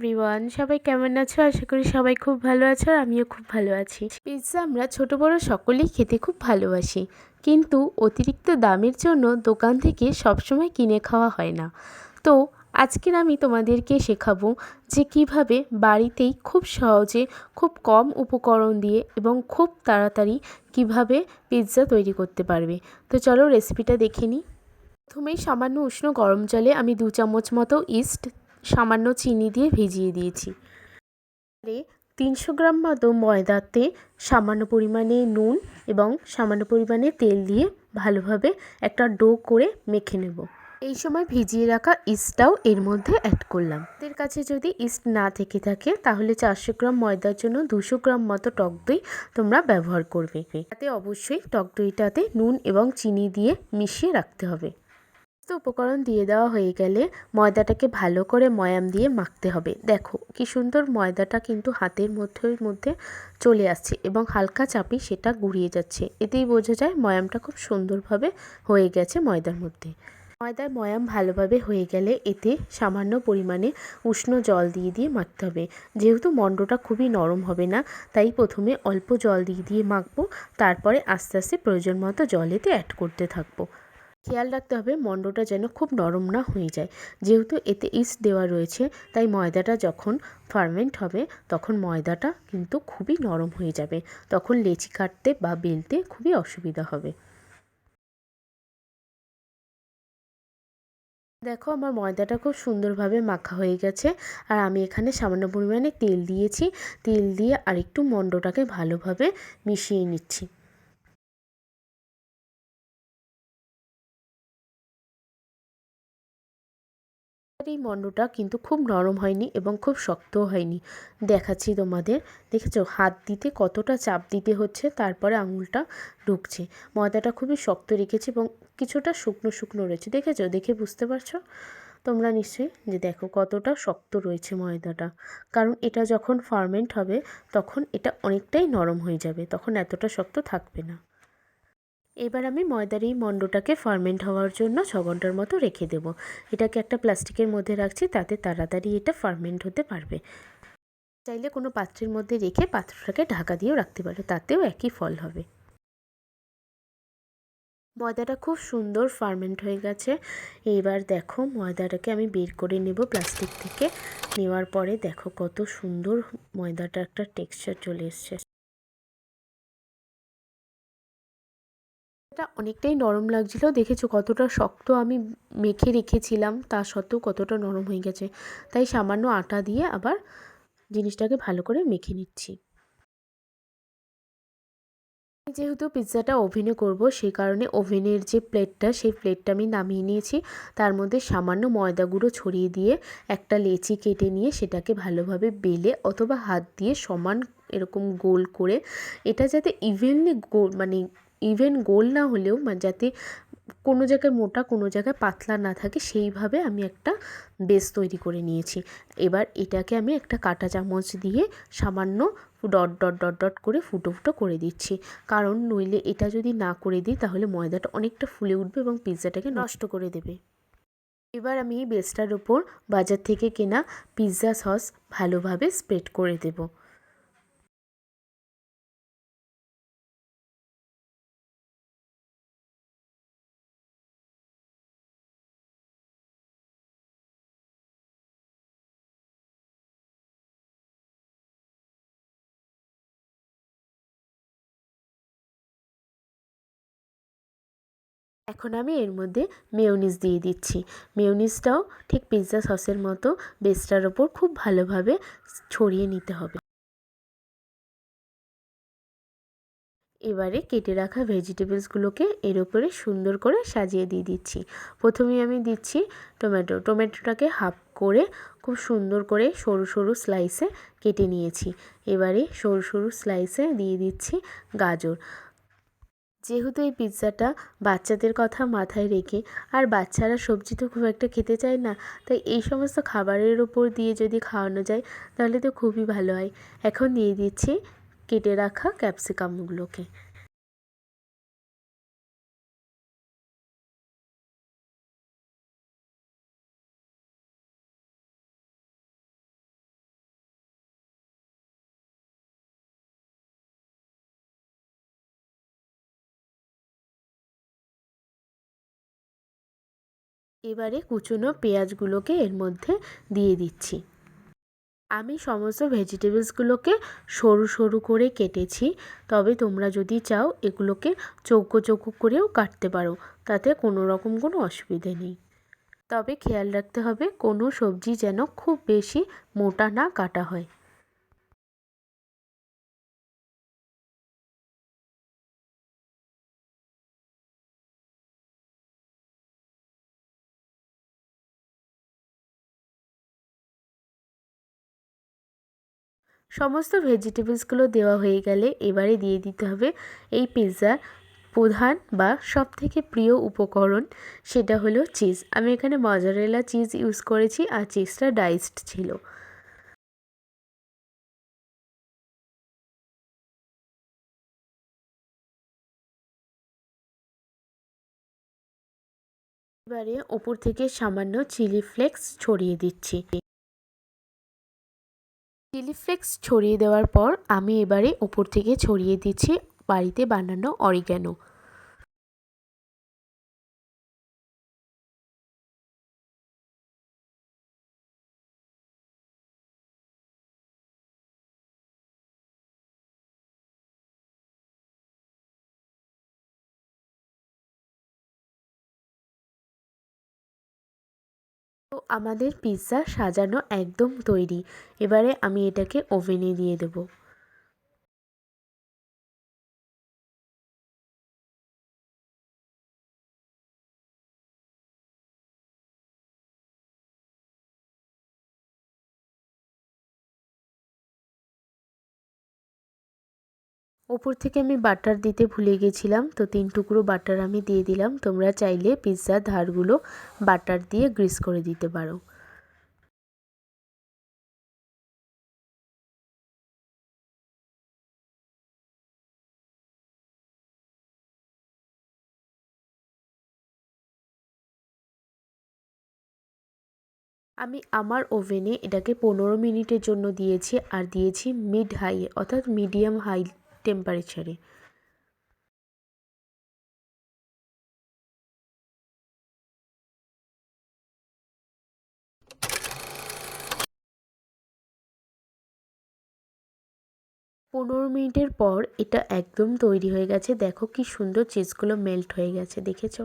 Everyone সবাই কেমন আছো? আশা করি সবাই খুব ভালো আছো আর আমিও খুব ভালো আছি। পিৎজা আমরা ছোট বড় সকলেই খেতে খুব ভালোবাসি। কিন্তু অতিরিক্ত দামের জন্য দোকান থেকে সবসময় কিনে খাওয়া হয় না। তো আজকের আমি তোমাদেরকে শেখাবো যে কীভাবে বাড়িতেই খুব সহজে খুব কম উপকরণ দিয়ে এবং খুব তাড়াতাড়ি কীভাবে পিৎজা তৈরি করতে পারবে। তো চলো রেসিপিটা দেখে নিই। প্রথমেই সামান্য উষ্ণ গরম জলে আমি দু চামচ মতো ইস্ট সামান্য চিনি দিয়ে ভিজিয়ে দিয়েছি। তিনশো গ্রাম মতো ময়দাতে সামান্য পরিমাণে নুন এবং সামান্য পরিমাণে তেল দিয়ে ভালোভাবে একটা ডো করে মেখে নেব। এই সময় ভিজিয়ে রাখা ইস্টটাও এর মধ্যে অ্যাড করলাম। এর কাছে যদি ইস্ট না থেকে থাকে, তাহলে চারশো গ্রাম ময়দার জন্য দুশো গ্রাম মতো টক দই তোমরা ব্যবহার করবে। তাতে অবশ্যই টক দইটাতে নুন এবং চিনি দিয়ে মিশিয়ে রাখতে হবে। উপকরণ দিয়ে দেওয়া হয়ে গেলে ময়দাটাকে ভালো করে ময়াম দিয়ে মাখতে হবে। দেখো, কি সুন্দর ময়দাটা কিন্তু হাতের মধ্যে মধ্যে চলে আসছে এবং হালকা চাপি সেটা গুড়িয়ে যাচ্ছে। এতেই বোঝা যায় ময়ামটা খুব সুন্দরভাবে হয়ে গেছে ময়দার মধ্যে। ময়দার ময়াম ভালোভাবে হয়ে গেলে এতে সামান্য পরিমাণে উষ্ণ জল দিয়ে দিয়ে মাখতে হবে। যেহেতু মণ্ডটা খুবই নরম হবে না, তাই প্রথমে অল্প জল দিয়ে দিয়ে মাখবো। তারপরে আস্তে আস্তে প্রয়োজন মতো জল এতে অ্যাড করতে থাকব। খেয়াল রাখতে হবে মণ্ডটা যেন খুব নরম না হয়ে যায়। যেহেতু এতে ইস্ট দেওয়া রয়েছে, তাই ময়দাটা যখন ফার্মেন্ট হবে, তখন ময়দাটা কিন্তু খুবই নরম হয়ে যাবে। তখন লেচি কাটতে বা বেলতে খুবই অসুবিধা হবে। দেখো আমার ময়দাটা খুব সুন্দরভাবে মাখা হয়ে গেছে, আর আমি এখানে সামান্য পরিমাণে তেল দিয়েছি। তেল দিয়ে আরেকটু মণ্ডটাকে ভালোভাবে মিশিয়ে নিচ্ছি। এই মণ্ডটা কিন্তু খুব নরম হয়নি এবং খুব শক্তও হয়নি। দেখাচ্ছি তোমাদের। দেখেছ? হাত দিতে কতটা চাপ দিতে হচ্ছে, তারপরে আঙুলটা ঢুকছে। ময়দাটা খুবই শক্ত রেখেছি এবং কিছুটা শুকনো শুকনো রয়েছে। দেখেছ? দেখে বুঝতে পারছ? তোমরা নিশ্চয়ই যে দেখো কতটা শক্ত রয়েছে ময়দাটা। কারণ এটা যখন ফার্মেন্ট হবে, তখন এটা অনেকটাই নরম হয়ে যাবে, তখন এতটা শক্ত থাকবে না। এবার আমি ময়দার এই মণ্ডটাকে ফার্মেন্ট হওয়ার জন্য ছ ঘণ্টার মতো রেখে দেব। এটাকে একটা প্লাস্টিকের মধ্যে রাখছি, তাতে তাড়াতাড়ি এটা ফার্মেন্ট হতে পারবে। চাইলে কোনো পাত্রের মধ্যে রেখে পাত্রটাকে ঢাকা দিয়েও রাখতে পারো, তাতেও একই ফল হবে। ময়দাটা খুব সুন্দর ফার্মেন্ট হয়ে গেছে। এবার দেখো ময়দাটাকে আমি বের করে নেব প্লাস্টিক থেকে। নেওয়ার পরে দেখো কত সুন্দর ময়দাটা একটা টেক্সচার চলে এসছে। এটা অনেকটাই নরম লাগছিল। দেখেছ কতটা শক্ত আমি মেখে রেখেছিলাম, তা সত্ত্বেও কতটা নরম হয়ে গেছে। তাই সামান্য আটা দিয়ে আবার জিনিসটাকে ভালো করে মেখে নিচ্ছি। যেহেতু পিৎজাটা ওভেনে করব, সেই কারণে ওভেনের যে প্লেটটা, সেই প্লেটটা আমি নামিয়ে নিয়েছি। তার মধ্যে সামান্য ময়দা গুঁড়ো ছড়িয়ে দিয়ে একটা লেচি কেটে নিয়ে সেটাকে ভালোভাবে বেলে অথবা হাত দিয়ে সমান এরকম গোল করে, এটা যাতে ইভেনলি গোল মানে ইভেন গোল না হলেও মানে যাতে কোনো জায়গায় মোটা কোনো জায়গায় পাতলা না থাকে সেইভাবে আমি একটা বেস তৈরি করে নিয়েছি। এবার এটাকে আমি একটা কাঁটা চামচ দিয়ে সামান্য ডট ডট ডট ডট করে ফুটো ফুটো করে দিচ্ছি। কারণ নইলে এটা যদি না করে দিই তাহলে ময়দাটা অনেকটা ফুলে উঠবে এবং পিৎজাটাকে নষ্ট করে দেবে। এবার আমি এই বেসটার ওপর বাজার থেকে কেনা পিৎজা সস ভালোভাবে স্প্রেড করে দেবো। এখন আমি এর মধ্যে মেয়োনিজ দিয়ে দিচ্ছি। মেয়োনিজটাও ঠিক পিৎজা সসের মতো বেসটার ওপর খুব ভালোভাবে ছড়িয়ে নিতে হবে। এবারে কেটে রাখা ভেজিটেবলসগুলোকে এর উপরে সুন্দর করে সাজিয়ে দিয়ে দিচ্ছি। প্রথমে আমি দিচ্ছি টমেটো টমেটোটাকে হাফ করে খুব সুন্দর করে সরু সরু স্লাইসে কেটে নিয়েছি। এবারে সরু সরু স্লাইসে দিয়ে দিচ্ছি গাজর। যেহেতু এই পিৎজাটা বাচ্চাদের কথা মাথায় রেখে আর বাচ্চারা সবজি তো খুব একটা খেতে চায় না, তাই এই সমস্ত খাবারের ওপর দিয়ে যদি খাওয়ানো যায়, তাহলে তো খুবই ভালো হয়। এখন দিয়ে দিচ্ছি কেটে রাখা ক্যাপসিকামগুলোকে। এবারে কুচনো পেঁয়াজগুলোকে এর মধ্যে দিয়ে দিচ্ছি। আমি সমস্ত ভেজিটেবলসগুলোকে সরু সরু করে কেটেছি। তবে তোমরা যদি চাও এগুলোকে চৌকো চৌকো করেও কাটতে পারো, তাতে কোনো রকম কোনো অসুবিধে নেই। তবে খেয়াল রাখতে হবে কোনো সবজি যেন খুব বেশি মোটা না কাটা হয়। সমস্ত ভেজিটেবলসগুলো দেওয়া হয়ে গেলে এবারে দিয়ে দিতে হবে এই পিৎজার প্রধান বা সবথেকে প্রিয় উপকরণ, সেটা হলো চিজ আমি এখানে মজারেলা চিজ ইউজ করেছি আর চিজটা ডাইসড ছিল। এবারে ওপর থেকে সামান্য চিলি ফ্লেক্স ছড়িয়ে দিচ্ছি। চিলি ফ্লেক্স ছড়িয়ে দেওয়ার পর আমি এবারে ওপর থেকে ছড়িয়ে দিচ্ছি বাড়িতে বানানো অরিগ্যানো তো আমাদের পিৎজা সাজানো একদম তৈরি। এবারে আমি এটাকে ওভেনে দিয়ে দেবো। ওপর থেকে আমি বাটার দিতে ভুলে গেছিলাম, তো তিন টুকরো বাটার আমি দিয়ে দিলাম। তোমরা চাইলে পিৎজার ধারগুলো বাটার দিয়ে গ্রিস করে দিতে পারো। আমি আমার ওভেনে এটাকে পনেরো মিনিটের জন্য দিয়েছি, আর দিয়েছি মিড হাই, অর্থাৎ মিডিয়াম হাই টেম্পারেচারে পনেরো মিনিটের পর এটা একদম তৈরি হয়ে গেছে। দেখো কি সুন্দর চিজগুলো মেল্ট হয়ে গেছে, দেখেছ?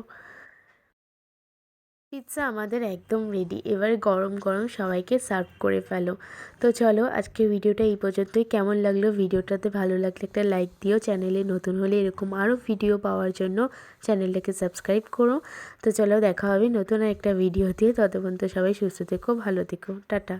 পিৎজা আমাদের একদম রেডি এবার গরম গরম সবাইকে সার্ভ করে ফেলো। তো চলো আজকে ভিডিওটা এই পর্যন্তই। কেমন লাগল ভিডিওটাতে? ভালো লাগলে একটা লাইক দিও। চ্যানেলে নতুন হলে এরকম আরও ভিডিও পাওয়ার জন্য চ্যানেলটাকে সাবস্ক্রাইব করো। তো চলো দেখা হবে নতুন একটা ভিডিও দিয়ে ততক্ষণ তো সবাই সুস্থ থেকো, ভালো থেকো। টাটা।